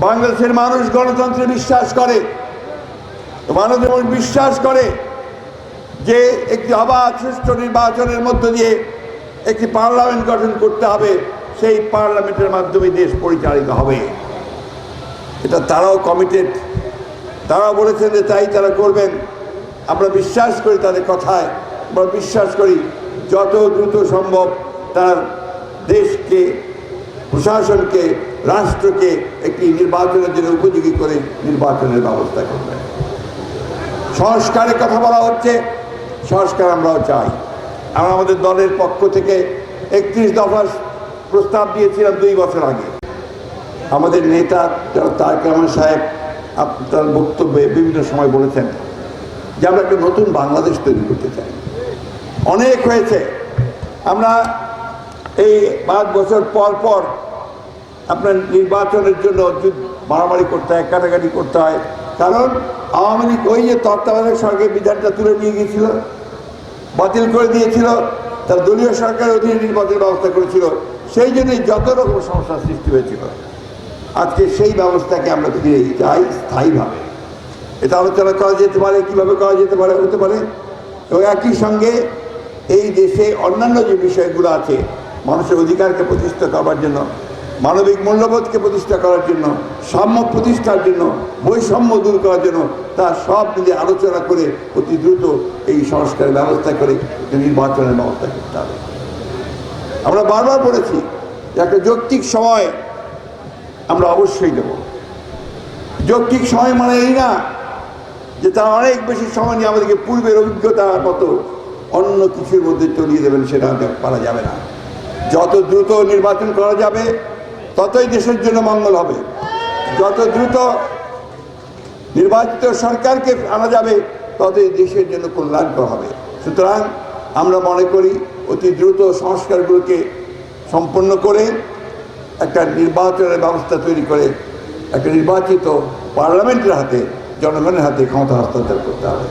বাংলাদেশের মানুষ গণতন্ত্রে বিশ্বাস করে। মানুষ যেমন বিশ্বাস করে যে একটি অবাধ, সুষ্ঠু নির্বাচনের মধ্য দিয়ে একটি পার্লামেন্ট গঠন করতে হবে, সেই পার্লামেন্টের মাধ্যমে দেশ পরিচালিত হবে। এটা তারাও কমিটেড তারাও বলেছেন যে তাই তারা করবেন। আমরা বিশ্বাস করি তাদের কথায়। আমরা বিশ্বাস করি যত দ্রুত সম্ভব তারা দেশকে প্রশাসনকে, রাষ্ট্রকে একটি নির্বাচনের জন্য উপযোগী করে নির্বাচনের ব্যবস্থা করবেন সংস্কারের কথা বলা হচ্ছে, সংস্কার আমরাও চাই। আমরা আমাদের দলের পক্ষ থেকে একত্রিশ দফার প্রস্তাব দিয়েছিলাম দুই বছর আগে। আমাদের নেতা তারেক রহমান সাহেব আপ- তার বক্তব্যে বিভিন্ন সময় বলেছেন যে আমরা একটা নতুন বাংলাদেশ তৈরি করতে চাই। অনেক হয়েছে। আমরা এই পাঁচ বছর পর পর আপনার নির্বাচনের জন্য মারামারি করতে হয়, কাটাকাটি করতে হয়। কারণ আওয়ামী লীগ ওই যে তত্ত্বাবধায়ক সরকারের বিধানটা তুলে নিয়ে গিয়েছিল, বাতিল করে দিয়েছিল, তার দলীয় সরকার অধীনে নির্বাচনের ব্যবস্থা করেছিল। সেই জন্যই যত রকম সমস্যার সৃষ্টি হয়েছিল, আজকে সেই ব্যবস্থাকে আমরা ফিরে চাই স্থায়ীভাবে। এটা আলোচনা করা যেতে পারে, কীভাবে করা যেতে পারে, হতে পারে। এবং একই সঙ্গে এই দেশে অন্যান্য যে বিষয়গুলো আছে মানুষের অধিকারকে প্রতিষ্ঠা করবার জন্য, মানবিক মূল্যবোধকে প্রতিষ্ঠা করার জন্য, সাম্য প্রতিষ্ঠার জন্য, বৈষম্য দূর করার জন্য, তা সব মিলে আলোচনা করে অতি দ্রুত এই সংস্কারের ব্যবস্থা করে নির্বাচনের ব্যবস্থা করতে হবে। আমরা বারবার বলেছি যে একটা যৌক্তিক সময় আমরা অবশ্যই দেব। যৌক্তিক সময় মানে এই না যে তারা অনেক বেশি সময় নিয়ে আমাদেরকে পূর্বের অভিজ্ঞতার মতো অন্য কিছুর মধ্যে চলিয়ে দেবেন, সেটা পারা যাবে না। যত দ্রুত নির্বাচন করা যাবে, ততই দেশের জন্য মঙ্গল হবে। যত দ্রুত নির্বাচিত সরকারকে আনা যাবে, ততই দেশের জন্য কল্যাণকর হবে। সুতরাং আমরা মনে করি, অতি দ্রুত সংস্কারগুলোকে সম্পন্ন করে একটা নির্বাচনের ব্যবস্থা তৈরি করে একটা নির্বাচিত পার্লামেন্টের হাতে, জনগণের হাতে ক্ষমতা হস্তান্তর করতে হবে।